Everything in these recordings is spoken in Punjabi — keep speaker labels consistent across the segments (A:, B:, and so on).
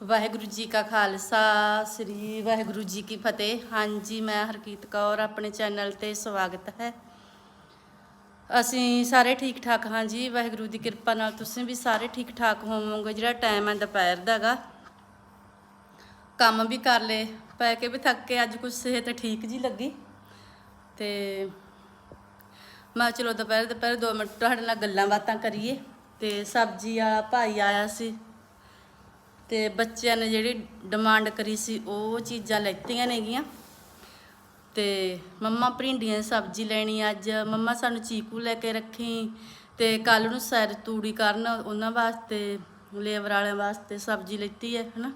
A: ਵਾਹਿਗੁਰੂ ਜੀ ਕਾ ਖਾਲਸਾ, ਸ੍ਰੀ ਵਾਹਿਗੁਰੂ ਜੀ ਕੀ ਫਤਿਹ। ਹਾਂਜੀ, ਮੈਂ ਹਰਕੀਤ ਕੌਰ, ਆਪਣੇ ਚੈਨਲ ਤੇ ਸਵਾਗਤ ਹੈ। ਅਸੀਂ ਸਾਰੇ ਠੀਕ ਠਾਕ ਹਾਂ ਜੀ, ਵਾਹਿਗੁਰੂ ਦੀ ਕਿਰਪਾ ਨਾਲ ਤੁਸੀਂ ਵੀ ਸਾਰੇ ਠੀਕ ਠਾਕ ਹੋਵੋਗੇ। ਜਿਹੜਾ ਟਾਈਮ ਹੈ ਦੁਪਹਿਰ ਦਾਗਾ ਕੰਮ ਵੀ ਕਰ ਲਏ। ਪੈ ਕੇ ਵੀ ਥੱਕ ਕੇ ਅੱਜ ਕੁਝ ਸਿਹਤ ਠੀਕ ਜੀ ਲੱਗੀ। ਤੇ ਮੈਂ ਚਲੋ ਦੁਪਹਿਰ ਦੁਪਹਿਰ 2 ਮਿੰਟ ਤੁਹਾਡੇ ਨਾਲ ਗੱਲਾਂ ਬਾਤਾਂ ਕਰੀਏ। ਤੇ ਸਬਜ਼ੀ ਵਾਲਾ ਭਾਈ ਆਇਆ ਸੀ। ਤੇ ਬੱਚਿਆਂ ਨੇ ਜਿਹੜੀ ਡਿਮਾਂਡ ਕਰੀ ਸੀ, ਉਹ ਚੀਜ਼ਾਂ ਲੈਤੀਆਂ ਨੇਗੀਆਂ ਤੇ ਮੰਮਾ ਭਿੰਡੀਆਂ ਦੀ ਸਬਜ਼ੀ ਲੈਣੀ ਅੱਜ, ਮੰਮਾ ਸਾਨੂੰ ਚੀਕੂ ਲੈ ਕੇ ਰੱਖੀ ਤੇ ਕੱਲ ਨੂੰ ਸੈਰ ਤੂੜੀ ਕਰਨ ਉਹਨਾਂ ਵਾਸਤੇ, ਲੇਬਰ ਵਾਲਿਆਂ ਵਾਸਤੇ ਸਬਜ਼ੀ ਲੈਤੀ ਹੈ, ਹਨਾ।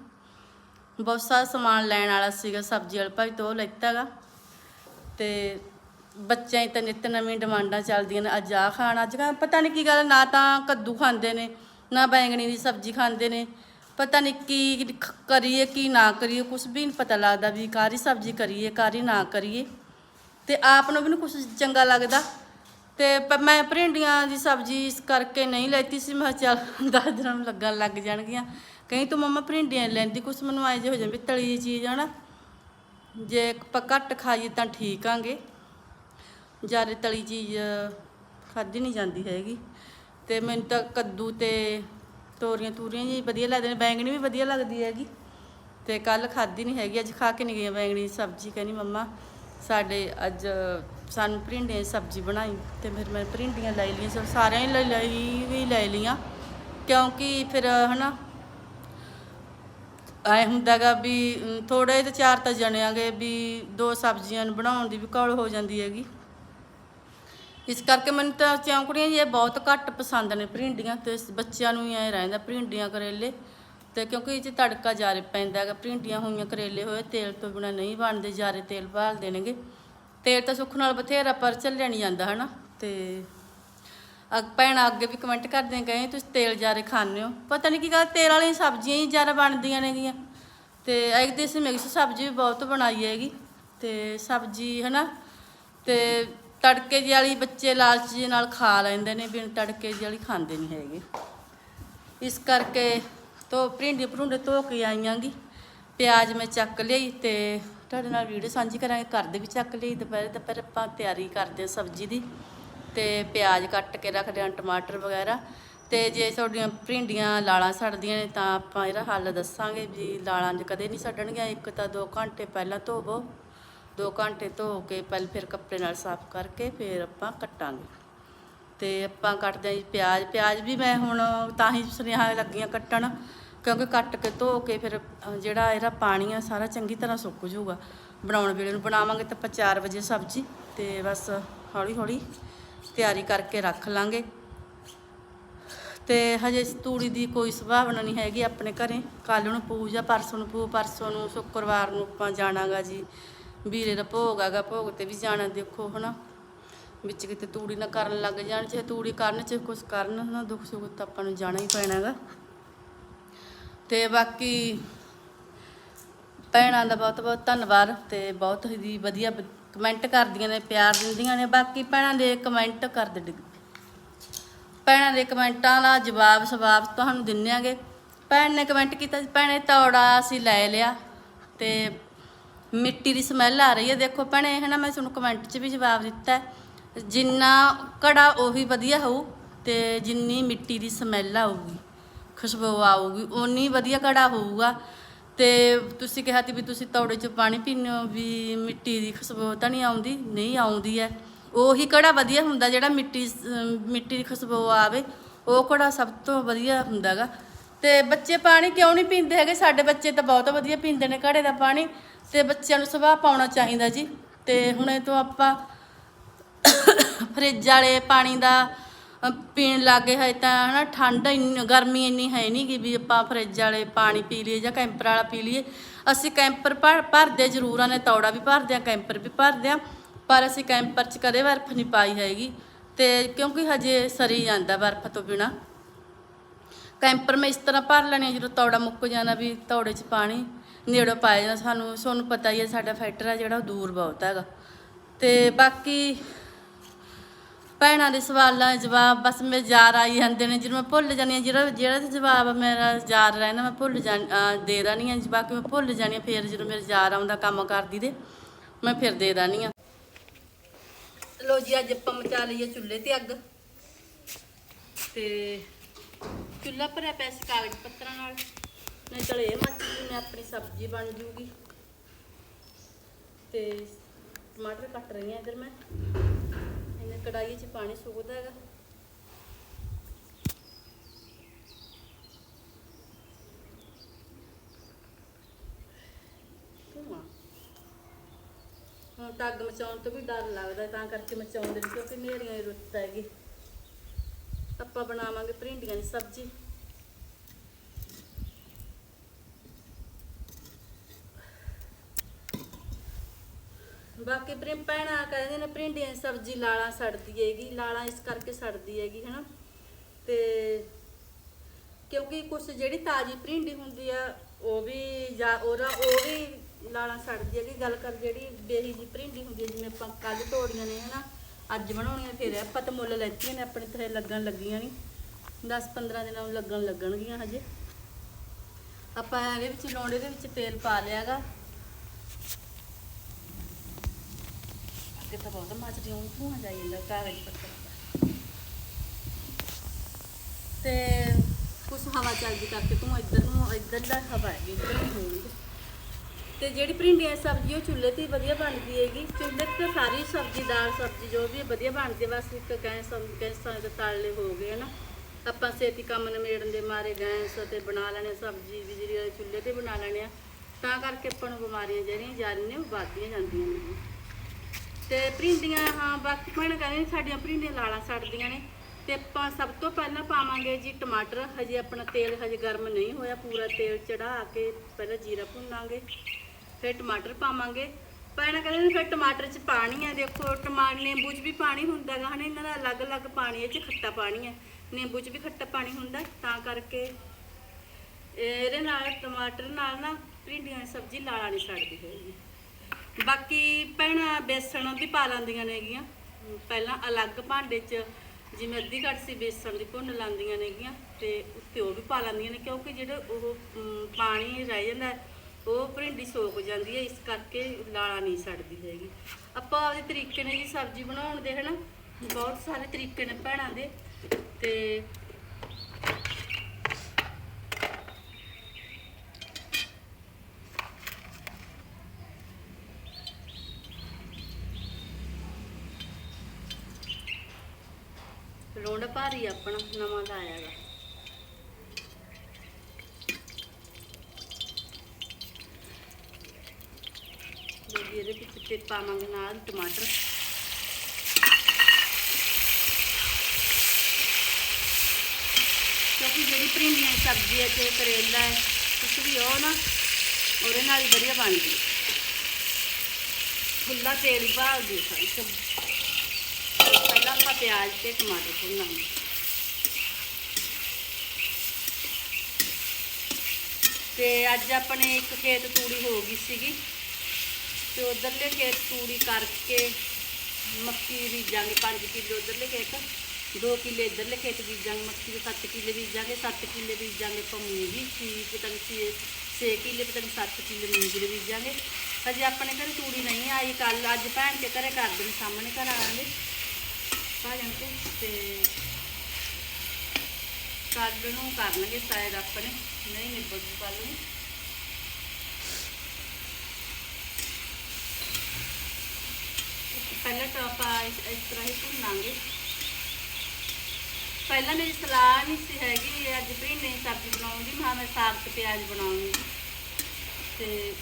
A: ਬਹੁਤ ਸਾਰਾ ਸਮਾਨ ਲੈਣ ਵਾਲਾ ਸੀਗਾ ਸਬਜ਼ੀ ਵਾਲੇ ਭਾਈ ਤੋਂ ਉਹ ਲੈਤਾਗਾ ਤੇ ਬੱਚਿਆਂ ਦੀ ਤਾਂ ਨਿੱਤ ਨਵੀਂ ਡਿਮਾਂਡਾਂ ਚੱਲਦੀਆਂ ਨੇ, ਅੱਜ ਆ ਖਾਣ, ਅੱਜ ਕੱਲ੍ਹ ਪਤਾ ਨਹੀਂ ਕੀ ਗੱਲ, ਨਾ ਤਾਂ ਕੱਦੂ ਖਾਂਦੇ ਨੇ, ਨਾ ਬੈਂਗਣੀ ਦੀ ਸਬਜ਼ੀ ਖਾਂਦੇ ਨੇ। ਪਤਾ ਨਹੀਂ ਕੀ ਖ- ਕਰੀਏ, ਕੀ ਨਾ ਕਰੀਏ ਕੁਝ ਵੀ ਨਹੀਂ ਪਤਾ ਲੱਗਦਾ ਵੀ ਕਾਰੀ ਸਬਜ਼ੀ ਕਰੀਏ ਕਾਰੀ ਨਾ ਕਰੀਏ। ਤੇ ਆਪ ਨੂੰ ਵੀ ਨਹੀਂ ਕੁਝ ਚੰਗਾ ਲੱਗਦਾ। ਤੇ ਪ- ਮੈਂ ਭਰਿੰਡੀਆਂ ਦੀ ਸਬਜ਼ੀ ਇਸ ਕਰਕੇ ਨਹੀਂ ਲੈਤੀ ਸੀ। ਮੈਂ ਕਿਹਾ ਚੱਲ ਦਸ ਦਿਨਾਂ ਨੂੰ ਲੱਗਣ ਲੱਗ ਜਾਣਗੀਆਂ। ਕਹੀਂ ਤੂੰ ਮੰਮਾ ਭਰਿੰਡੀਆਂ ਨੀ ਲੈਂਦੀ, ਕੁਛ ਮੈਨੂੰ ਆਏ ਜੇ ਹੋ ਜਾਣ ਵੀ ਤਲੀ ਜਿਹੀ ਚੀਜ਼ ਆ ਨਾ, ਜੇ ਆਪਾਂ ਘੱਟ ਖਾਈਏ ਤਾਂ ਠੀਕ ਆਂਗੇ। ਜ਼ਿਆਦਾ ਤਲੀ ਚੀਜ਼ ਖਾਧੀ ਨਹੀਂ ਜਾਂਦੀ ਹੈਗੀ। ਤੇ ਮੈਨੂੰ ਤਾਂ ਕੱਦੂ ਤੇ ਤੋਰੀਆਂ ਤੂਰੀਆਂ ਜੀ ਵਧੀਆ ਲੱਗਦੇ ਨੇ ਬੈਂਗਣੀ ਵੀ ਵਧੀਆ ਲੱਗਦੀ ਹੈਗੀ। ਤੇ ਕੱਲ ਖਾਧੀ ਨਹੀਂ ਹੈਗੀ ਅੱਜ ਖਾ ਕੇ ਨਹੀਂ ਗਈ ਬੈਂਗਣੀ ਦੀ ਸਬਜ਼ੀ ਕਹਿੰਦੀ ਮੰਮਾ ਸਾਡੇ ਅੱਜ ਸਾਨੂੰ ਭਰਿੰਡੀਆਂ ਦੀ ਸਬਜ਼ੀ ਬਣਾਈ ਤੇ ਫਿਰ ਮੈਂ ਭਰਿੰਡੀਆਂ ਲੈ ਲਈਆਂ ਸਭ ਸਾਰਿਆਂ ਹੀ ਲੈ ਲਈ ਵੀ ਲੈ ਲਈਆਂ। ਕਿਉਂਕਿ ਫਿਰ ਹਨਾ ਐ ਹੁੰਦਾਗਾ ਵੀ ਅਮ, ਥੋੜੇ ਤੇ ਚਾਰ ਤਾਂ ਜਣਿਆਂਗੇ ਵੀ ਦੋ ਸਬਜ਼ੀਆਂ ਨੂੰ ਬਣਾਉਣ ਦੀ ਵੀ ਕੌਲ ਹੋ ਜਾਂਦੀ ਹੈਗੀ। ਇਸ ਕਰਕੇ ਮੈਨੂੰ ਤਾਂ ਚੌਂਕੜੀਆਂ ਜੀ ਇਹ ਬਹੁਤ ਘੱਟ ਪਸੰਦ ਨੇ ਭਰਿੰਡੀਆਂ ਤੇ ਬੱਚਿਆਂ ਨੂੰ ਹੀ ਐ ਰਹਿੰਦਾ ਭਰਿੰਡੀਆਂ ਕਰੇਲੇ ਤੇ ਕਿਉਂਕਿ ਇਹ 'ਚ ਤੜਕਾ ਜਾਰੇ ਪੈਂਦਾ ਹੈਗਾ ਭਰਿੰਡੀਆਂ ਹੋਈਆਂ ਕਰੇਲੇ ਹੋਏ, ਤੇਲ ਤੋਂ ਬਿਨਾ ਨਹੀਂ ਬਣਦੇ, ਜਾਰੇ ਤੇਲ ਭਾਲਦੇ ਨੇਗੇ ਤੇਲ ਤਾਂ ਸੁੱਖ ਨਾਲ ਬਥੇਰਾ ਪਰ ਚੱਲਿਆ ਨਹੀਂ ਜਾਂਦਾ ਹਨਾ ਤੇ ਅਗ ਭੈਣਾਂ ਅੱਗੇ ਵੀ ਕਮੈਂਟ ਕਰਦੇ ਗਏ ਤੁਸੀਂ ਤੇਲ ਜਾਰੇ ਖਾਂਦੇ ਹੋ। ਪਤਾ ਨਹੀਂ ਕੀ ਗੱਲ, ਤੇਲ ਵਾਲੀਆਂ ਸਬਜ਼ੀਆਂ ਹੀ ਜ਼ਿਆਦਾ ਬਣਦੀਆਂ ਨੇਗੀਆਂ। ਤੇ ਇੱਕ ਦੇਸੀ ਮਿਕਸ ਸਬਜ਼ੀ ਵੀ ਬਹੁਤ ਬਣਾਈ ਹੈਗੀ ਤੇ ਸਬਜ਼ੀ ਹਨਾ ਤੇ ਤੜਕੇ ਜਿਹੀ ਵਾਲੀ ਬੱਚੇ ਲਾਲਚ ਜਿਹੇ ਨਾਲ ਖਾ ਲੈਂਦੇ ਨੇ, ਬਿਨ ਤੜਕੇ ਜਿਹੀ ਵਾਲੀ ਖਾਂਦੇ ਨਹੀਂ ਹੈਗੇ। ਇਸ ਕਰਕੇ ਤੋ ਭਿੰਡੀ ਭਰੂੰਡੇ ਧੋ ਕੇ ਆਈਆਂਗੀ। ਪਿਆਜ਼ ਮੈਂ ਚੱਕ ਲਈ ਤੇ ਤੁਹਾਡੇ ਨਾਲ ਵੀਡੀਓ ਸਾਂਝੀ ਕਰਾਂਗੇ, ਘਰ ਦੇ ਵੀ ਚੱਕ ਲਈ। ਦੁਪਹਿਰ ਦੁਪਹਿਰ ਆਪਾਂ ਤਿਆਰੀ ਕਰਦੇ ਹਾਂ ਸਬਜ਼ੀ ਦੀ ਤੇ ਪਿਆਜ਼ ਕੱਟ ਕੇ ਰੱਖਦੇ ਹਾਂ, ਟਮਾਟਰ ਵਗੈਰਾ। ਤੇ ਜੇ ਤੁਹਾਡੀਆਂ ਭਿੰਡੀਆਂ ਲਾਲਾਂ ਸੜਦੀਆਂ ਨੇ ਤਾਂ ਆਪਾਂ ਇਹਦਾ ਹੱਲ ਦੱਸਾਂਗੇ ਵੀ ਲਾਲਾਂ 'ਚ ਕਦੇ ਨਹੀਂ ਛੱਡਣਗੀਆਂ ਇੱਕ ਤਾਂ 2 ਘੰਟੇ ਪਹਿਲਾਂ ਧੋਵੋ। 2 ਘੰਟੇ ਧੋ ਕੇ ਪਹਿਲ ਫਿਰ ਕੱਪੜੇ ਨਾਲ ਸਾਫ਼ ਕਰਕੇ ਫਿਰ ਆਪਾਂ ਕੱਟਾਂਗੇ। ਤੇ ਆਪਾਂ ਕੱਟਦੇ ਹਾਂ ਜੀ ਪਿਆਜ਼ ਪਿਆਜ਼ ਵੀ ਮੈਂ ਹੁਣ ਤਾਂ ਹੀ ਸੁਨੇਹਾ ਲੱਗੀਆਂ ਕੱਟਣ, ਕਿਉਂਕਿ ਕੱਟ ਕੇ ਧੋ ਕੇ ਫਿਰ ਜਿਹੜਾ ਇਹਦਾ ਪਾਣੀ ਆ ਸਾਰਾ ਚੰਗੀ ਤਰ੍ਹਾਂ ਸੁੱਕ ਜਾਊਗਾ। ਬਣਾਉਣ ਵੇਲੇ ਨੂੰ ਬਣਾਵਾਂਗੇ ਤਾਂ ਆਪਾਂ 4 ਵਜੇ ਸਬਜ਼ੀ, ਤੇ ਬਸ ਹੌਲੀ ਹੌਲੀ ਤਿਆਰੀ ਕਰਕੇ ਰੱਖ ਲਾਂਗੇ। ਤੇ ਹਜੇ ਤੂੜੀ ਦੀ ਕੋਈ ਸੰਭਾਵਨਾ ਨਹੀਂ ਹੈਗੀ ਆਪਣੇ ਘਰੇ। ਕੱਲ ਨੂੰ ਪੂਜਾ ਪਰਸੋਂ ਨੂੰ ਪੂ ਪਰਸੋਂ ਨੂੰ, ਸ਼ੁੱਕਰਵਾਰ ਨੂੰ ਆਪਾਂ ਜਾਣਾਗਾ ਜੀ। ਵੀਰੇ ਦਾ ਭੋਗ ਹੈਗਾ, ਭੋਗ ਤੇ ਵੀ ਜਾਣਾ ਦੇਖੋ ਹਨਾ। ਵਿੱਚ ਕਿਤੇ ਤੂੜੀ ਨਾ ਕਰਨ ਲੱਗ ਜਾਣ, ਚਾਹੇ ਤੂੜੀ ਕਰਨ, ਚਾਹੇ ਕੁਛ ਕਰਨ ਨਾ ਦੁੱਖ ਸੁੱਖ ਤਾਂ ਆਪਾਂ ਨੂੰ ਜਾਣਾ ਹੀ ਪੈਣਾ ਪੈਣਾਗਾ ਤੇ ਬਾਕੀ ਭੈਣਾਂ ਦਾ ਬਹੁਤ ਬਹੁਤ ਧੰਨਵਾਦ ਤੇ ਬਹੁਤ ਹੀ ਵਧੀਆ ਕਮੈਂਟ ਕਰਦੀਆਂ ਨੇ, ਪਿਆਰ ਦਿੰਦੀਆਂ ਨੇ। ਬਾਕੀ ਭੈਣਾਂ ਦੇ ਕਮੈਂਟ ਕਰਦੇ ਡਿੱਗ। ਭੈਣਾਂ ਦੇ ਕਮੈਂਟਾਂ ਦਾ ਜਵਾਬ ਸਵਾਬ ਤੁਹਾਨੂੰ ਦਿੰਨੇਾਂਗੇ ਭੈਣ ਨੇ ਕਮੈਂਟ ਕੀਤਾ ਭੈਣੇ ਤੌੜਾ ਅਸੀਂ ਲੈ ਲਿਆ ਤੇ ਮਿੱਟੀ ਦੀ ਸਮੈਲ ਆ ਰਹੀ ਹੈ। ਦੇਖੋ ਭੈਣੇ ਹੈ ਨਾ ਮੈਂ ਤੁਹਾਨੂੰ ਕਮੈਂਟ 'ਚ ਵੀ ਜਵਾਬ ਦਿੱਤਾ ਜਿੰਨਾ ਕੜਾ ਉਹੀ ਵਧੀਆ ਹੋਊ ਤੇ ਜਿੰਨੀ ਮਿੱਟੀ ਦੀ ਸਮੈਲ ਆਊਗੀ, ਖੁਸ਼ਬੂ ਆਊਗੀ ਉਨੀ ਵਧੀਆ ਕੜਾ ਹੋਊਗਾ। ਤੇ ਤੁਸੀਂ ਕਿਹਾ ਸੀ ਵੀ ਤੁਸੀਂ ਤੌੜੇ 'ਚ ਪਾਣੀ ਪੀਂਦੇ ਹੋ ਵੀ ਮਿੱਟੀ ਦੀ ਖੁਸ਼ਬੂ ਤਾਂ ਨਹੀਂ ਆਉਂਦੀ? ਨਹੀਂ ਆਉਂਦੀ ਹੈ। ਉਹੀ ਕੜਾ ਵਧੀਆ ਹੁੰਦਾ ਜਿਹੜਾ ਮਿੱਟੀ ਮਿੱਟੀ ਦੀ ਖੁਸ਼ਬੂ ਆਵੇ, ਉਹ ਕੜਾ ਸਭ ਤੋਂ ਵਧੀਆ ਹੁੰਦਾਗਾ। ਤੇ ਬੱਚੇ ਪਾਣੀ ਕਿਉਂ ਨਹੀਂ ਪੀਂਦੇ ਹੈਗੇ? ਸਾਡੇ ਬੱਚੇ ਤਾਂ ਬਹੁਤ ਵਧੀਆ ਪੀਂਦੇ ਨੇ ਘੜੇ ਦਾ ਪਾਣੀ। ਤੇ ਬੱਚਿਆਂ ਨੂੰ ਸੁਭਾਅ ਪਾਉਣਾ ਚਾਹੀਦਾ ਜੀ। ਤੇ ਹੁਣ ਇਹ ਤੋਂ ਆਪਾਂ ਫਰਿੱਜ ਵਾਲੇ ਪਾਣੀ ਦਾ ਅ, ਪੀਣ ਲੱਗੇ ਹੈ ਤਾਂ ਹਨਾ ਠੰਡ ਇੰਨੀ ਗਰਮੀ ਇੰਨੀ ਹੈ ਨਹੀਂ ਕਿ ਵੀ ਆਪਾਂ ਫਰਿੱਜ ਵਾਲੇ ਪਾਣੀ ਪੀ ਲਈਏ ਜਾਂ ਕੈਂਪਰ ਵਾਲਾ ਪੀ ਲਈਏ। ਅਸੀਂ ਕੈਂਪਰ ਭਰ ਭਰਦੇ ਜ਼ਰੂਰ ਆ ਨੇ ਤੌੜਾ ਵੀ ਭਰਦੇ ਆ ਕੈਂਪਰ ਵੀ ਭਰਦੇ ਆ। ਪਰ ਅਸੀਂ ਕੈਂਪਰ 'ਚ ਕਦੇ ਬਰਫ਼ ਨਹੀਂ ਪਾਈ ਹੈਗੀ। ਤੇ ਕਿਉਂਕਿ ਹਜੇ ਸਰੀ ਜਾਂਦਾ ਬਰਫ਼ ਤੋਂ ਬਿਨਾ। ਕੈਂਪਰ ਮੈਂ ਇਸ ਤਰ੍ਹਾਂ ਭਰ ਲੈਣੀ ਜਦੋਂ ਤੌੜਾ ਮੁੱਕ ਜਾਣਾ ਵੀ ਤੌੜੇ 'ਚ ਪਾਣੀ। ਨੇੜੋਂ ਪਾਇਆ ਜਾਂਦਾ। ਸਾਨੂੰ ਤੁਹਾਨੂੰ ਪਤਾ ਹੀ ਹੈ ਸਾਡਾ ਫੈਕਟਰ ਆ ਜਿਹੜਾ, ਉਹ ਦੂਰ ਬਹੁਤ ਹੈਗਾ। ਤੇ ਬਾਕੀ ਭੈਣਾਂ ਦੇ ਸਵਾਲਾਂ ਦੇ ਜਵਾਬ, ਬਸ ਮੇਰੇ ਯਾਰ ਆਈ ਜਾਂਦੇ ਨੇ ਜਦੋਂ ਮੈਂ ਭੁੱਲ ਜਾਂਦੀ ਹਾਂ। ਜਿਹੜਾ ਜਿਹੜਾ ਤੇ ਜਵਾਬ ਮੇਰਾ ਯਾਰ ਰਹਿੰਦਾ, ਮੈਂ ਭੁੱਲ ਜਾਂ, ਅਹ, ਦੇ ਰਹਿੰਦੀ ਹਾਂ। ਬਾਕੀ ਮੈਂ ਭੁੱਲ ਜਾਂਦੀ ਆ ਫਿਰ ਜਦੋਂ ਮੇਰੇ ਯਾਰ ਆਉਂਦਾ ਕੰਮ ਕਰਦੀ ਦੇ ਮੈਂ ਫਿਰ ਦੇ ਰਹਿੰਦੀ ਹਾਂ। ਲੋ ਜੀ, ਅੱਜ ਆਪਾਂ ਮਚਾ ਲਈਏ ਚੁੱਲ੍ਹੇ ਤੇ ਅੱਗ। ਤੇ ਚੁੱਲ੍ਹਾ ਭਰਿਆ ਪਿਆ ਸੀ ਕਾਗਜ਼ ਪੱਤਰਾਂ ਨਾਲ। ਨਹੀਂ ਚਲ ਇਹ ਮੱਚ ਗਈ, ਮੈਂ ਆਪਣੀ ਸਬਜ਼ੀ ਬਣ ਜੂਗੀ। ਤੇ ਟਮਾਟਰ ਕੱਟ ਰਹੀ ਹਾਂ ਇਧਰ ਮੈਂ। ਇਹਨੇ ਕੜਾਈ 'ਚ ਪਾਣੀ ਸੁੱਕਦਾ ਹੈਗਾ। ਧੂੰਆਂ। ਹੁਣ ਤਾਂ ਅੱਗ ਮਚਾਉਣ ਤੋਂ ਵੀ ਡਰ ਲੱਗਦਾ, ਤਾਂ ਕਰਕੇ ਮਚਾਉਂਦੇ ਨਹੀਂ ਕਿਉਂਕਿ ਨੇਰੀਆਂ ਦੀ ਰੁੱਤ ਹੈਗੀ। ਆਪਾਂ ਬਣਾਵਾਂਗੇ ਭਿੰਡੀਆਂ ਦੀ ਸਬਜ਼ੀ। ਬਾਕੀ ਪ੍ਰਿੰ, ਭੈਣਾਂ ਕਹਿੰਦੇ ਨੇ ਭਿੰਡੀਆਂ ਦੀ ਸਬਜ਼ੀ ਲਾਲਾਂ ਸੜਦੀ ਹੈਗੀ, ਲਾਲਾਂ ਇਸ ਕਰਕੇ ਸੜਦੀ ਹੈਗੀ, ਹਨਾ? ਤੇ ਕਿਉਂਕਿ ਕੁਛ ਜਿਹੜੀ ਤਾਜੀ ਭਿੰਡੀ ਹੁੰਦੀ ਆ, ਉਹ ਵੀ ਜਾਂ ਉਹਦਾ, ਉਹ ਵੀ ਲਾਲਾਂ ਸੜਦੀ ਹੈਗੀ। ਗੱਲ ਕਰ ਜਿਹੜੀ ਬੇਹੀ ਜੀ ਭਿੰਡੀ ਹੁੰਦੀ ਹੈ ਜਿਵੇਂ ਆਪਾਂ ਕੱਲ ਤੋੜੀਆਂ ਨੇ, ਹਨਾ? ਅੱਜ ਬਣਾਉਣੀਆਂ, ਫਿਰ ਆਪਾਂ ਤਾਂ ਮੁੱਲ ਲੈਤੀਆਂ ਨੇ, ਆਪਣੇ ਤੇ ਲੱਗਣ ਲੱਗੀਆਂ ਨਹੀਂ 10 15 ਦਿਨਾਂ ਨੂੰ ਲੱਗਣ ਲੱਗਣਗੀਆਂ ਹਜੇ। ਆਪਾਂ ਇਹਦੇ ਵਿੱਚ ਲੋਂਡੇ ਦੇ ਵਿੱਚ ਤੇਲ ਪਾ ਲਿਆਗਾ ਅੱਗੇ ਤਾਂ ਬਹੁਤ ਮੱਚਦੀ ਹੁਣ ਧੂਆਂ ਜਾਈ ਜਾਂਦਾ ਕਾਗਜ਼ ਪੱਤਰ ਤੇ ਕੁਛ ਹਵਾ ਚੱਲਦੀ ਕਰਕੇ ਤੂੰ ਇੱਧਰ ਨੂੰ, ਇੱਧਰ ਹਵਾ ਹੈਗੀ, ਇੱਧਰ ਨੂੰ ਹੋਊਗੀ ਤੇ ਜਿਹੜੀ ਭਿੰਡੀਆਂ ਦੀ ਸਬਜ਼ੀ, ਉਹ ਚੁੱਲ੍ਹੇ ਤੇ ਵਧੀਆ ਬਣਦੀ ਹੈਗੀ। ਚੁੱਲ੍ਹੇ ਤੇ ਸਾਰੀ ਸਬਜ਼ੀ, ਦਾਲ ਸਬਜ਼ੀ ਜੋ ਵੀ ਵਧੀਆ ਬਣਦੀ ਹੈ। ਬਸ ਇੱਕ ਗੈਸ ਗੈਸਾਂ ਦੇ ਤਾਲੇ ਹੋ ਗਏ ਨਾ। ਆਪਾਂ ਛੇਤੀ ਕੰਮ ਨਿਮੇੜਨ ਦੇ ਮਾਰੇ ਗੈਸ ਤੇ ਬਣਾ ਲੈਣੇ ਸਬਜ਼ੀ, ਬਿਜਲੀ ਜਿਹੜੀ ਚੁੱਲ੍ਹੇ ਤੇ ਬਣਾ ਲੈਣੇ ਆ। ਤਾਂ ਕਰਕੇ ਆਪਾਂ ਨੂੰ ਬਿਮਾਰੀਆਂ ਜਿਹੜੀਆਂ ਜਾਂਦੀਆਂ ਨੇ, ਉਹ ਵੱਧਦੀਆਂ ਜਾਂਦੀਆਂ ਨੇ। ਤੇ ਭਿੰਡੀਆਂ, ਹਾਂ, ਬਾਕੀ ਭੈਣ ਕਹਿੰਦੇ ਸਾਡੀਆਂ ਭਿੰਡੀਆਂ ਲਾਲਾਂ ਸੜਦੀਆਂ ਨੇ। ਤੇ ਆਪਾਂ ਸਭ ਤੋਂ ਪਹਿਲਾਂ ਪਾਵਾਂਗੇ ਜੀ ਟਮਾਟਰ। ਹਜੇ ਆਪਣਾ ਤੇਲ ਹਜੇ ਗਰਮ ਨਹੀਂ ਹੋਇਆ, ਪੂਰਾ ਤੇਲ ਚੜਾ ਕੇ ਪਹਿਲਾਂ ਜੀਰਾ ਭੁੰਨਾਂਗੇ, ਫਿਰ ਟਮਾਟਰ ਪਾਵਾਂਗੇ। ਭੈਣ ਕਹਿੰਦੇ ਫਿਰ ਟਮਾਟਰ 'ਚ ਪਾਣੀ ਹੈ ਦੇਖੋ ਟਮਾਟਰ, ਨਿੰਬੂ 'ਚ ਵੀ ਪਾਣੀ ਹੁੰਦਾ ਗਾ, ਹਨਾ, ਇਹਨਾਂ ਦਾ ਅਲੱਗ-ਅਲੱਗ ਪਾਣੀ ਇਹ 'ਚ ਖੱਟਾ ਪਾਣੀ ਹੈ ਨਿੰਬੂ 'ਚ ਵੀ ਖੱਟਾ ਪਾਣੀ ਹੁੰਦਾ, ਤਾਂ ਕਰਕੇ ਇਹਦੇ ਨਾਲ, ਟਮਾਟਰ ਨਾਲ ਨਾ ਭਿੰਡੀਆਂ ਦੀ ਸਬਜ਼ੀ ਲਾਲਾ ਨਹੀਂ ਸੜਦੀ ਹੈਗੀ। ਬਾਕੀ ਭੈਣਾਂ ਬੇਸਣ ਵੀ ਪਾ ਲੈਂਦੀਆਂ ਨੇਗੀਆਂ। ਪਹਿਲਾਂ ਅਲੱਗ ਭਾਂਡੇ 'ਚ ਜਿਵੇਂ ਅੱਧੀ ਕੜਸੀ ਬੇਸਣ ਦੀ ਭੁੰਨ ਲਾਂਦੀਆਂ ਨੇਗੀਆਂ ਤੇ ਉੱਤੇ ਉਹ ਵੀ ਪਾ ਲੈਂਦੀਆਂ ਨੇ ਕਿਉਂਕਿ ਜਿਹੜਾ ਉਹ ਪਾਣੀ ਰਹਿ ਜਾਂਦਾ ਉਹ ਭਿੰਡੀ ਸੋਕ ਜਾਂਦੀ ਹੈ, ਇਸ ਕਰਕੇ ਲਾਲਾ ਨਹੀਂ ਸੜਦੀ ਹੈਗੀ। ਆਪਾਂ ਆਪਦੇ ਤਰੀਕੇ ਨੇ ਜੀ ਸਬਜ਼ੀ ਬਣਾਉਣ ਦੇ ਹਨਾ, ਬਹੁਤ ਸਾਰੇ ਤਰੀਕੇ ਨੇ ਭੈਣਾਂ ਦੇ ਤੇ ਰੋਂਡ ਭਾਰੀ ਆਪਣਾ, ਨਵਾਂ ਲਾਇਆ ਗਾ ਜੋ ਇਹਦੇ ਵਿੱਚ ਤੇ ਪਾਵਾਂਗੇ ਨਾਲ ਟਮਾਟਰ। ਕਿਉਂਕਿ ਜਿਹੜੀ ਭਿੰਡੀਆਂ ਸਬਜ਼ੀ ਹੈ ਤੇ ਕਰੇਲਾ ਹੈ, ਕੁਛ ਵੀ ਉਹ ਨਾ, ਉਹਦੇ ਨਾਲ ਹੀ ਵਧੀਆ ਬਣਦੀ। ਹੈ ਖੁੱਲਾ ਤੇਲ ਹੀ ਭਾਲਦੀ ਸਾਰੀ ਸਬਜ਼ੀ। ਪਿਆਜ਼ ਤੇ ਟਮਾਟਰ ਭੁੰਨਾਂਗੇ ਤੇ ਅੱਜ ਆਪਣੇ ਇੱਕ ਖੇਤ ਤੂੜੀ ਹੋ ਗਈ ਸੀਗੀ। ਤੇ ਉਧਰਲੇ ਖੇਤ ਤੂੜੀ ਕਰਕੇ ਮੱਕੀ ਬੀਜਾਂਗੇ 5 ਕਿਲੋ ਉਧਰਲੇ ਖੇਤ। 2 ਕਿੱਲੇ ਇਧਰਲੇ ਖੇਤ ਬੀਜਾਂਗੇ, ਮੱਕੀ ਦੇ 7 ਕਿੱਲੇ ਬੀਜਾਂਗੇ 7 ਕਿੱਲੇ ਬੀਜਾਂਗੇ ਆਪਾਂ ਮੂੰਗੀ ਸੀ ਪਤਾ ਨਹੀਂ 6 ਕਿੱਲੇ ਪਤਾ ਨਹੀਂ 7 ਕਿੱਲੇ ਮੂੰਗੀ ਦੇ ਬੀਜਾਂਗੇ। ਹਜੇ ਆਪਣੇ ਘਰੇ ਤੂੜੀ ਨਹੀਂ ਆਈ ਕੱਲ ਅੱਜ ਭੈਣ ਕੇ ਘਰੇ ਕਰਦੇ ਨੇ ਸਾਹਮਣੇ ਘਰ ਆਵਾਂਗੇ। ਭਾਜਣ ਤੇ ਤੇ ਕੱਲ ਨੂੰ ਕਰਨਗੇ ਸ਼ਾਇਦ ਆਪਣੇ ਨਹੀਂ ਨਿਬੜ ਕੱਲ ਨੂੰ। ਪਹਿਲਾਂ ਤਾਂ ਆਪਾਂ ਇਸ ਇਸ ਤਰ੍ਹਾਂ ਹੀ ਭੁੰਨਾਂਗੇ। ਪਹਿਲਾਂ ਮੇਰੀ ਸਲਾਹ ਨਹੀਂ ਸੀ ਹੈਗੀ ਅੱਜ ਭਿੰਡੀ ਦੀ ਸਬਜ਼ੀ ਬਣਾਉਣ ਦੀ ਮੈਂ ਕਿਹਾ ਮੈਂ ਸਾਗ ਤੇ ਪਿਆਜ਼ ਬਣਾਉਂਗੀ। ਤੇ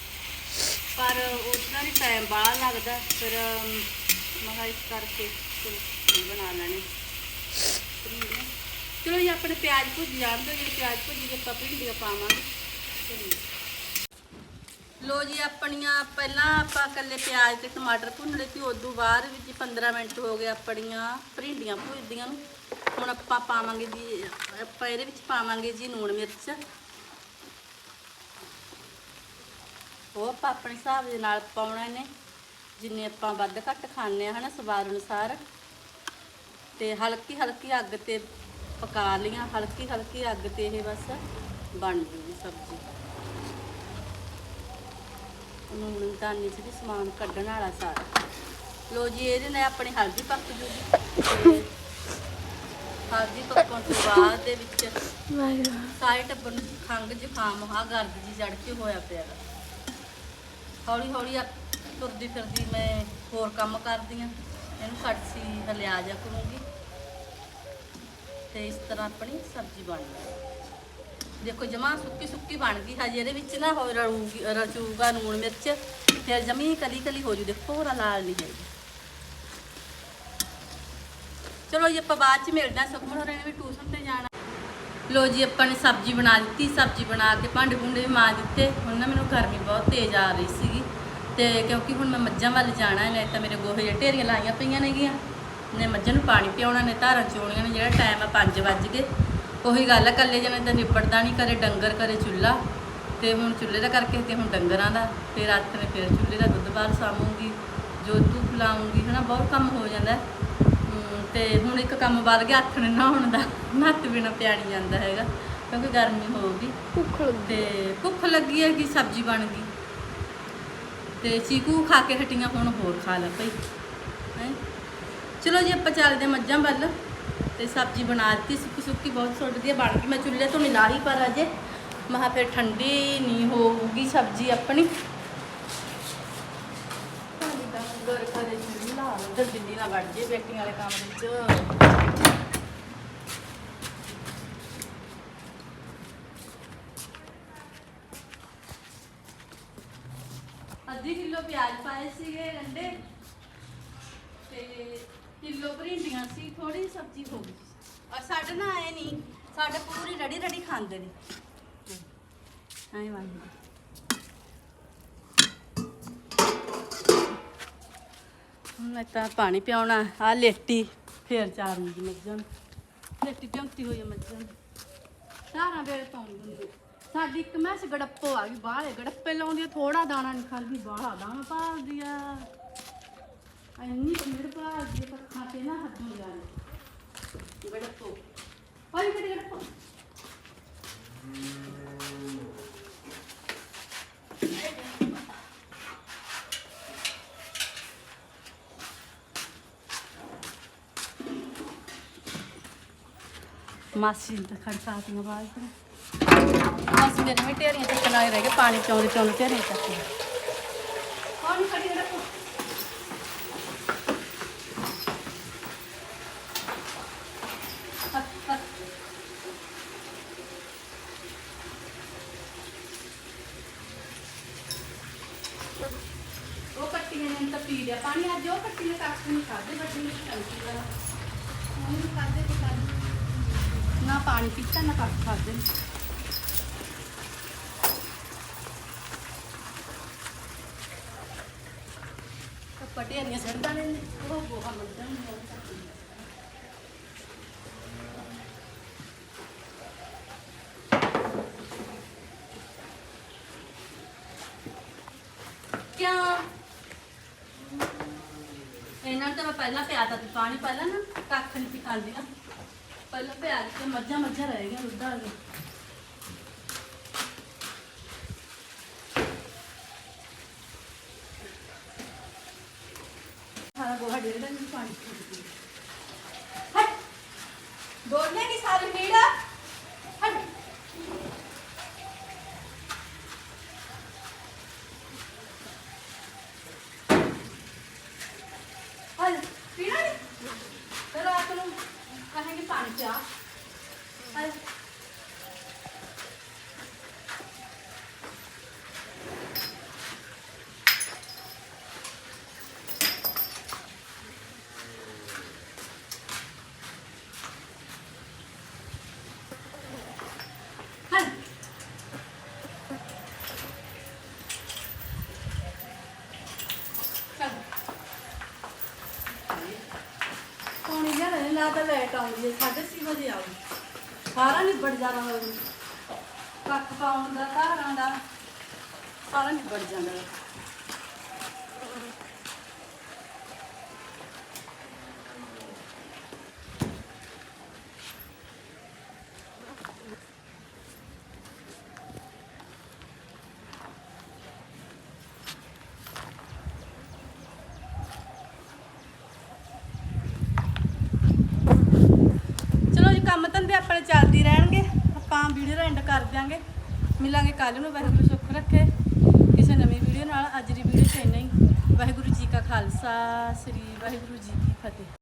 A: ਪਰ ਉतना ਵੀ ਟਾਈਮ ਬਾਹਲਾ ਲੱਗਦਾ, ਫਿਰ ਮੈਂ ਕਿਹਾ ਇਸ ਕਰਕੇ ਚਲੋ ਬਣਾ ਲੈਣੇ। ਚਲੋ ਜੀ, ਆਪਣੇ ਪਿਆਜ਼ ਭੁੱਜ ਜਾਣ ਦਿਓ ਜਿਹੜੇ ਪਿਆਜ਼ ਭੁੱਜ ਗਏ ਆਪਾਂ ਭਿੰਡੀਆਂ ਪਾਵਾਂਗੇ। ਲੋ ਜੀ, ਆਪਣੀਆਂ ਪਹਿਲਾਂ ਆਪਾਂ ਇਕੱਲੇ ਪਿਆਜ਼ ਤੇ ਟਮਾਟਰ ਭੁੰਨ ਲਏ ਸੀ, ਉਦੋਂ ਬਾਅਦ ਵਿੱਚ 15 ਮਿੰਟ ਹੋ ਗਏ ਆਪਣੀਆਂ ਭਿੰਡੀਆਂ ਭੁੱਜਦੀਆਂ ਨੂੰ। ਹੁਣ ਆਪਾਂ ਪਾਵਾਂਗੇ ਜੀ, ਆਪਾਂ ਇਹਦੇ ਵਿੱਚ ਪਾਵਾਂਗੇ ਜੀ ਲੂਣ ਮਿਰਚ। ਉਹ ਆਪਾਂ ਆਪਣੇ ਹਿਸਾਬ ਦੇ ਨਾਲ ਪਾਉਣਾ ਇਹਨੇ ਜਿੰਨੇ ਆਪਾਂ ਵੱਧ ਘੱਟ ਖਾਂਦੇ ਆ ਹਨਾ, ਸਵਾਦ ਅਨੁਸਾਰ। ਤੇ ਹਲਕੀ ਹਲਕੀ ਅੱਗ ਤੇ ਪਕਾ ਲੀਆਂ ਹਲਕੀ ਹਲਕੀ ਅੱਗ ਤੇ ਇਹ ਬਸ ਬਣ ਜੂਗੀ ਸਬਜ਼ੀ। ਨੂਣ ਦਾਨੀ ਚ ਵੀ ਸਮਾਨ ਕੱਢਣ ਵਾਲਾ ਸਾਰਾ। ਲੋ ਜੀ ਇਹਦੇ ਨਾਲ ਆਪਣੀ ਹਲਦੀ ਪੱਕ ਜੂਗੀ ਹਲਦੀ ਪੱਕਣ ਤੋਂ ਬਾਅਦ ਦੇ ਵਿੱਚ ਸਾਰੇ ਟੱਬਰ ਨੂੰ ਖੰਗ ਜ਼ੁਕਾਮ ਆ ਗਰਦ ਜੀ ਜੜ ਕੇ ਹੋਇਆ ਪਿਆ ਹੌਲੀ ਹੌਲੀ ਤੁਰਦੀ ਫਿਰਦੀ ਮੈਂ ਹੋਰ ਕੰਮ ਕਰਦੀ ਆ। ਇਹਨੂੰ ਕੜਛੀ ਹਲਿਆ ਜਾ ਕਰੂੰਗੀ। ਤੇ ਇਸ ਤਰ੍ਹਾਂ ਆਪਣੀ ਸਬਜ਼ੀ ਬਣ ਗਈ। ਦੇਖੋ ਜਮਾ ਸੁੱਕੀ ਸੁੱਕੀ ਬਣ ਗਈ, ਹਜੇ ਇਹਦੇ ਵਿੱਚ ਨਾ ਹੋ ਰਲੂਗੀ ਰਚੂਗਾ ਨੂਣ ਮਿਰਚ, ਫਿਰ ਜਮੀ ਕਲੀ ਕਲੀ ਹੋ ਜੂ, ਦੇਖੋ ਪੂਰਾ ਲਾਲ ਨਹੀਂ ਹੈਗੀ ਚਲੋ ਜੀ, ਆਪਾਂ ਬਾਅਦ ਚ ਮਿਲਦੇ ਹਾਂ ਸੁਖਮਨ ਹੋਰਾਂ ਨੇ ਵੀ ਟਿਊਸ਼ਨ ਤੇ ਜਾਣਾ। ਲੋ ਜੀ, ਆਪਾਂ ਨੇ ਸਬਜ਼ੀ ਬਣਾ ਦਿੱਤੀ, ਸਬਜ਼ੀ ਬਣਾ ਕੇ ਭਾਂਡੇ ਭੁੰਡੇ ਵੀ ਮਾਂ ਦਿੱਤੇ। ਹੁਣ ਨਾ ਮੈਨੂੰ ਗਰਮੀ ਬਹੁਤ ਤੇਜ਼ ਆ ਰਹੀ ਸੀਗੀ ਤੇ ਕਿਉਂਕਿ ਹੁਣ ਮੈਂ ਮੱਝਾਂ ਵੱਲ ਜਾਣਾ ਹੈ, ਨਹੀਂ ਤਾਂ ਮੇਰੇ ਗੋਹੇ ਜਿਹੇ ਢੇਰੀਆਂ ਲਾਈਆਂ ਪਈਆਂ ਨੇਗੀਆਂ। ਨੇ ਮੱਝਾਂ ਨੂੰ ਪਾਣੀ ਪਿਆਉਣਾ ਨੇ ਧਾਰਾਂ ਚੋਣੀਆਂ ਨੇ ਜਿਹੜਾ ਟਾਈਮ ਆ 5 ਵੱਜ ਗਏ। ਉਹੀ ਗੱਲ ਆ ਕੱਲੇ ਜਣੇ ਤਾਂ ਨਿਬੜਦਾ ਨਹੀਂ ਕਰੇ ਡੰਗਰ ਕਰੇ ਚੁੱਲਾ ਤੇ ਹੁਣ ਚੁੱਲ੍ਹੇ ਦਾ ਕਰਕੇ ਤੇ ਹੁਣ ਡੰਗਰਾਂ ਦਾ ਫਿਰ ਰਾਤ ਨੇ ਫਿਰ ਚੁੱਲ੍ਹੇ ਦਾ ਦੁੱਧ ਬਾਹਰ ਸਾਮੂਗੀ ਜੋਤੂ ਖਿਲਾਉਂਗੀ ਹਨਾ ਬਹੁਤ ਕੰਮ ਹੋ ਜਾਂਦਾ। ਤੇ ਹੁਣ ਇੱਕ ਕੰਮ ਵੱਧ ਗਿਆ ਹੱਥ ਨੇ ਨਹਾਉਣ ਦਾ ਨੱਤ ਬਿਨਾ ਪਿਆ ਨਹੀਂ ਜਾਂਦਾ ਹੈਗਾ ਕਿਉਂਕਿ ਗਰਮੀ ਹੋਊਗੀ।
B: ਭੁੱਖ ਲੱਗੀ।
A: ਤੇ ਭੁੱਖ ਲੱਗੀ ਹੈ ਕਿ ਸਬਜ਼ੀ ਬਣ ਗਈ। ਤੇ ਚੀਕੂ ਖਾ ਕੇ ਹਟੀਆਂ ਹੁਣ ਹੋਰ ਖਾ ਲੈ ਭਈ। ਹੈਂ? ਚਲੋ ਜੀ, ਆਪਾਂ ਚੱਲਦੇ ਹਾਂ ਮੱਝਾਂ ਵੱਲ। ਤੇ ਸਬਜ਼ੀ ਬਣਾ ਦਿੱਤੀ, ਸੁੱਕੀ ਸੁੱਕੀ ਬਹੁਤ ਸੁੱਟਦੀ ਹੈ ਬਣ ਗਈ। ਮੈਂ ਚੁੱਲ੍ਹੇ ਤੋਂ ਨਹੀਂ ਲਾਹੀ ਪਰ ਅਜੇ। ਮਹਾ ਫਿਰ ਠੰਡੀ ਨਹੀਂ ਹੋਊਗੀ ਸਬਜ਼ੀ ਆਪਣੀ। ਗਰ ਕਰੇ ਚੁੱਲ੍ਹੇ ਲਾ ਲਓ ਦਿੱਲੀ ਨਾ ਵੜ ਜੇ ਬੇਟੀਆਂ ਵਾਲੇ ਕਮਰੇ 'ਚ ਅੱਧੀ ਕਿਲੋ ਪਿਆਜ਼ ਪਾਏ ਸੀਗੇ ਗੰਡੇ ਤੇ ਕਿਲੋ ਭਰਿੰਡੀਆਂ ਸੀ ਥੋੜੀ ਸਬਜ਼ੀ ਹੋ ਗਈ। ਔਰ ਸਾਡੇ ਨਾ ਆਏ ਨਹੀਂ ਸਾਡੇ ਪੂਰੀ ਰੜੀ ਰੜੀ ਖਾਂਦੇ ਨੇ। ਆਏ ਵਾਂਗੇ ਮੈਂ ਤਾਂ ਪਾਣੀ ਪਿਆਉਣਾ, ਆ ਲੇਟੀ, ਫੇਰ ਚਾਰੂੰਗੀ ਮੱਝਾਂ ਨੂੰ। ਲੇਟੀ ਪਿਉਂਤੀ ਹੋਈ ਆ ਮੱਝਾਂ ਨੂੰ ਸਾਰਾ ਵੇਲੇ ਪਾਉਣੀ ਹੁੰਦੀ ਸਾਡੀ ਇੱਕ ਮੈਸ ਗੜੱਪੋ ਆ ਗਈ, ਬਾਹਲੇ ਗੜੱਪੇ ਲਾਉਂਦੀ ਆ ਥੋੜਾ ਦਾਣਾ ਨਹੀਂ ਖਾਂਦੀ ਬਾਹਲਾ ਦਾਣਾ ਪਾਉਂਦੀ ਆ। ਇੰਨੀ ਭੀੜ ਭਾਲਦੀ ਪੱਖਾਂ ਤੇ ਨਾ ਹੱਦੋਂ ਜਾਣੇ ਗੜੱਪੋ ਹੋਈ ਕਿਹੜੀ ਗੜੱਪੋ ਮਾਸੀ ਦਾ ਖੜਕਾਤੀਆਂ ਬਾਅਦ ਬਸ ਮੇਰੇ ਵੀ ਢੇਰੀਆਂ ਚੱਕਣ ਵਾਲੇ ਰਹਿ ਗਏ, ਪਾਣੀ ਪਿਆਉਂਦੇ ਪਿਆਉਂਦੇ ਢੇਰੀਆਂ ਚੱਕ ਪਾਣੀ ਖੜੀ ਰੱਖੋ ਹੱਥ ਹੱਥ ਉਹ ਕੱਟੀਆਂ ਨੇ ਤਾਂ ਪੀ ਲਿਆ ਪਾਣੀ। ਅੱਜ ਉਹ ਕੱਟੀ ਕੱਖ ਨਹੀਂ ਖਾਦੇ ਵੱਡੀ ਨੇ ਟੰਕੀ ਵਾਲਾ ਉਹਨੂੰ ਖਾਦੇ ਤੇ ਖਾਦੇ ਨਾ ਪਾਣੀ ਪੀਤਾ, ਨਾ ਕੱਖ ਖਾਦੇ ਪਟੇਰੀਆਂ ਸੜਦਾ ਨੇ, ਉਹ ਗੋਹਾ ਮੱਦਾਂ ਨੂੰ ਕਿਉਂ ਇਹਨਾਂ ਨੂੰ ਤਾਂ ਮੈਂ ਪਹਿਲਾਂ ਪਿਆਤਾ ਸੀ ਪਾਣੀ ਪਹਿਲਾਂ ਨਾ ਕੱਖ ਨਹੀਂ ਸੀ ਖਾਂਦੀਆਂ। ਪਹਿਲਾਂ ਪਿਆ ਕੇ ਮੱਝਾਂ ਮੱਝਾਂ ਰਹਿ ਗਈਆਂ ਦੁੱਧ ਆ ਗਏ ਸਾਰਾ ਗੋਹਾ ਡੇਢ ਦਿਨ ਪਾਣੀ ਪੀ ਹਟ ਦੋਨੇ ਕੀ ਸਾਰੀ ਨੀੜਾ ਹਟ ਹਲ ਪੀਣਾ ਨਹੀਂ ਤੇ ਰਾਤ ਨੂੰ ਕਹਾਂਗੇ ਪਾਣੀ ਚਾਹ ਹਲ ਹਲ ਚੱਲ ਪਾਣੀ ਲਿਆ ਲੈ ਲਾ ਤਾਂ ਆਉਂਦੀ ਹੈ 6:30 ਵਜੇ ਆਉਂ ਸਾਰਾ ਨਿਬੜ ਜਾਣਾ ਹੋਵੇ। ਕੱਖ ਪਾਉਣ ਦਾ ਧਾਰਾਂ ਦਾ, ਸਾਰਾ ਨਿਬੜ ਜਾਂਦਾ। ਵੀਰੇ ਆਪਣੇ ਚੱਲਦੀ ਰਹਿਣਗੇ, ਆਪਾਂ ਵੀਡੀਓ ਦਾ ਐਂਡ ਕਰ ਦਿਆਂਗੇ। ਮਿਲਾਂਗੇ ਕੱਲ ਨੂੰ, ਵਾਹਿਗੁਰੂ ਸੁੱਖ ਰੱਖੇ। ਕਿਸੇ ਨਵੀਂ ਵੀਡੀਓ ਨਾਲ, ਅੱਜ ਦੀ ਵੀਡੀਓ ਚ ਇੰਨਾ ਹੀ। ਵਾਹਿਗੁਰੂ ਜੀ ਕਾ ਖਾਲਸਾ, ਸ੍ਰੀ ਵਾਹਿਗੁਰੂ ਜੀ ਕੀ ਫਤਿਹ।